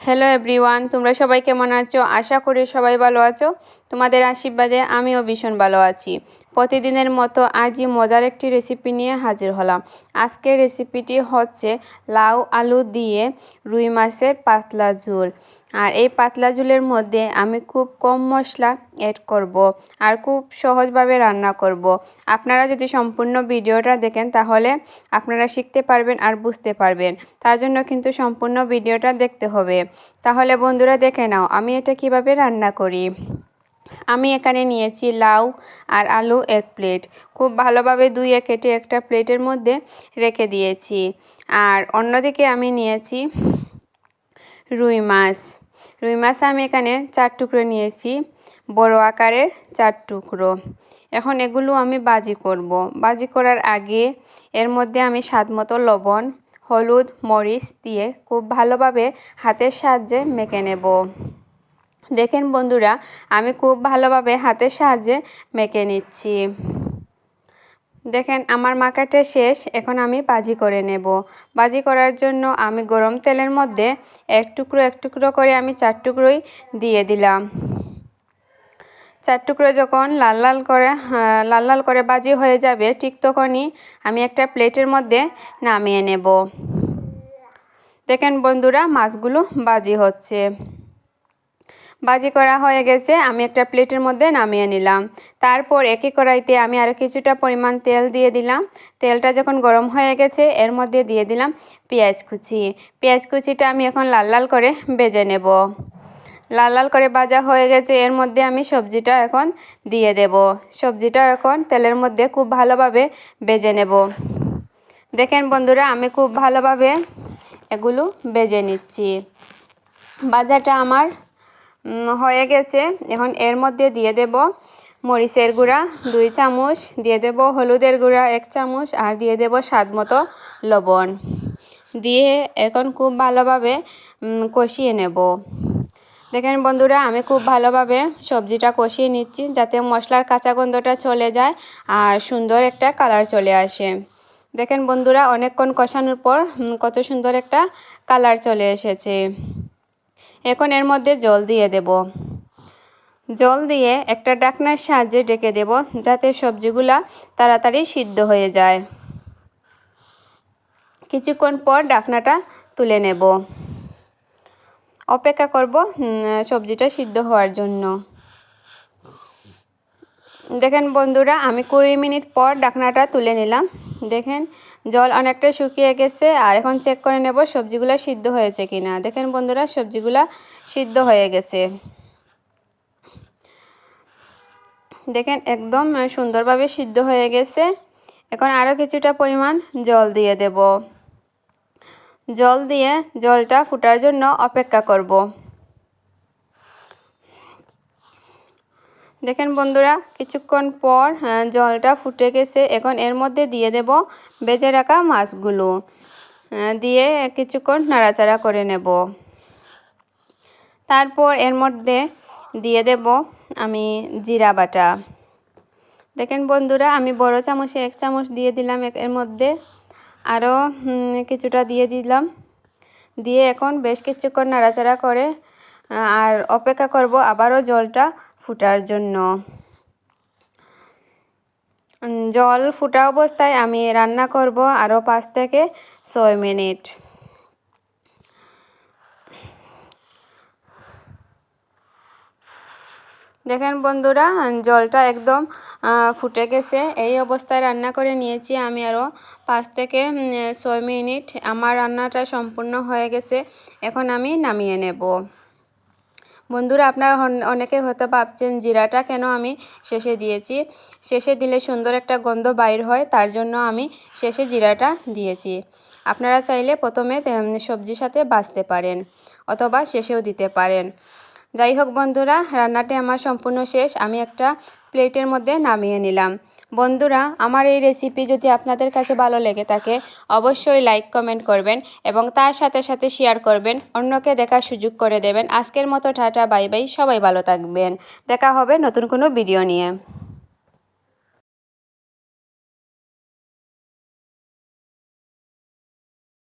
Hello everyone তোমরা সবাই কেমন আছো? আশা করি সবাই ভালো আছো। তোমাদের আশীর্বাদে আমিও ভীষণ ভালো আছি। প্রতিদিনের মতো আজই মজার একটি রেসিপি নিয়ে হাজির হলাম। আজকের রেসিপিটি হচ্ছে লাউ আলু দিয়ে রুই মাছের পাতলা ঝোল। আর এই পাতলা ঝোলের মধ্যে আমি খুব কম মশলা অ্যাড করব আর খুব সহজভাবে রান্না করব। আপনারা যদি সম্পূর্ণ ভিডিওটা দেখেন তাহলে আপনারা শিখতে পারবেন আর বুঝতে পারবেন। তার জন্য কিন্তু সম্পূর্ণ ভিডিওটা দেখতে হবে। তাহলে বন্ধুরা দেখে নাও আমি এটা কীভাবে রান্না করি। আমি এখানে নিয়েছি লাউ আর আলু এক প্লেট। খুব ভালোভাবে দুইয়ে কেটে একটা প্লেটের মধ্যে রেখে দিয়েছি। আর অন্যদিকে আমি নিয়েছি রুই মাছ। রুই মাছ আমি এখানে চার টুকরো নিয়েছি, বড় আকারের চার টুকরো। এখন এগুলো আমি বাজি করব। বাজি করার আগে এর মধ্যে আমি স্বাদ মতো লবণ, হলুদ, মরিচ দিয়ে খুব ভালোভাবে হাতের সাহায্যে মেখে নেব। দেখেন বন্ধুরা, আমি খুব ভালোভাবে হাতের সাহায্যে মেখে নিচ্ছি। দেখেন, আমার মাখাটা শেষ, এখন আমি বাজি করে নেব। বাজি করার জন্য আমি গরম তেলের মধ্যে এক টুকরো এক টুকরো করে আমি চার টুকরোই দিয়ে দিলাম। চার টুকরো যখন লাল লাল করে লাল লাল করে বাজি হয়ে যাবে, ঠিক তখনই আমি একটা প্লেটের মধ্যে নামিয়ে নেব। দেখেন বন্ধুরা, মাছগুলো বাজি হচ্ছে। বাজি করা হয়ে গেছে, আমি একটা প্লেটের মধ্যে নামিয়ে নিলাম। তারপর একই কড়াইতে আমি আরও কিছুটা পরিমাণ তেল দিয়ে দিলাম। তেলটা যখন গরম হয়ে গেছে, এর মধ্যে দিয়ে দিলাম পেঁয়াজ কুচি। পেঁয়াজ কুচিটা আমি এখন লাল লাল করে বেজে নেব। লাল লাল করে ভাজা হয়ে গেছে, এর মধ্যে আমি সবজিটা এখন দিয়ে দেব। সবজিটা এখন তেলের মধ্যে খুব ভালোভাবে বেজে নেব। দেখেন বন্ধুরা, আমি খুব ভালোভাবে এগুলো বেজে নিচ্ছি। বাজাটা আমার হয়ে গেছে। এখন এর মধ্যে দিয়ে দেব মরিচের গুঁড়া দুই চামচ, দিয়ে দেব হলুদের গুঁড়া এক চামচ আর দিয়ে দেব স্বাদ মতো লবণ। দিয়ে এখন খুব ভালোভাবে কষিয়ে নেব। দেখেন বন্ধুরা, আমি খুব ভালোভাবে সবজিটা কষিয়ে নিচ্ছি যাতে মশলার কাঁচা গন্ধটা চলে যায় আর সুন্দর একটা কালার চলে আসে। দেখেন বন্ধুরা, অনেকক্ষণ কষানোর পর কত সুন্দর একটা কালার চলে এসেছে। এখন এর মধ্যে জল দিয়ে দেব। জল দিয়ে একটা ডাকনার সাহায্যে ডেকে দেব যাতে সবজিগুলা তাড়াতাড়ি সিদ্ধ হয়ে যায়। কিছুক্ষণ পর ডাকনাটা তুলে নেব। অপেক্ষা করব সবজিটা সিদ্ধ হওয়ার জন্য। দেখেন বন্ধুরা, আমি কুড়ি মিনিট পর ডাকনাটা তুলে নিলাম। দেখেন, জল অনেকটা শুকিয়ে গেছে আর এখন চেক করে নেব সবজিগুলো সিদ্ধ হয়েছে কি না দেখেন বন্ধুরা, সবজিগুলা সিদ্ধ হয়ে গেছে। দেখেন, একদম সুন্দরভাবে সিদ্ধ হয়ে গেছে। এখন আরও কিছুটা পরিমাণ জল দিয়ে দেব। জল দিয়ে জলটা ফুটার জন্য অপেক্ষা করব। দেখেন বন্ধুরা, কিছুক্ষণ পর জলটা ফুটে গেছে। এখন এর মধ্যে দিয়ে দেব বেজে রাখা মাছগুলো। দিয়ে কিছুক্ষণ নাড়াচাড়া করে নেব। তারপর এর মধ্যে দিয়ে দেব আমি জিরা বাটা। দেখেন বন্ধুরা, আমি বড় চামচে এক চামচ দিয়ে দিলাম এর মধ্যে। আরও কিছুটা দিয়ে দিলাম। দিয়ে এখন বেশ কিছুক্ষণ নাড়াচাড়া করে আর অপেক্ষা করব আবারও জলটা ফুটার জন্য। জল ফুটা অবস্থায় আমি রান্না করব আরও পাঁচ থেকে ছয় মিনিট। দেখেন বন্ধুরা, জলটা একদম ফুটে গেছে। এই অবস্থায় রান্না করে নিয়েছি আমি আরও পাঁচ থেকে ছয় মিনিট। আমার রান্নাটা সম্পূর্ণ হয়ে গেছে। এখন আমি নামিয়ে নেব। বন্ধুরা, আপনারা অনেকে হয়তো ভাবছেন, জিরাটা কেন আমি শেষে দিয়েছি? শেষে দিলে সুন্দর একটা গন্ধ বাইর হয়, তার জন্য আমি শেষে জিরাটা দিয়েছি। আপনারা চাইলে প্রথমে সবজির সাথে বাঁচতে পারেন, অথবা শেষেও দিতে পারেন। যাই হোক বন্ধুরা, রান্নাটি আমার সম্পূর্ণ শেষ। আমি একটা প্লেটের মধ্যে নামিয়ে নিলাম। বন্ধুরা, আমার এই রেসিপি যদি আপনাদের কাছে ভালো লেগে থাকে, অবশ্যই লাইক কমেন্ট করবেন এবং তার সাথে সাথে শেয়ার করবেন। অন্যকে দেখার সুযোগ করে দেবেন। আজকের মতো টাটা বাই বাই সবাই ভালো থাকবেন। দেখা হবে নতুন কোনো ভিডিও নিয়ে।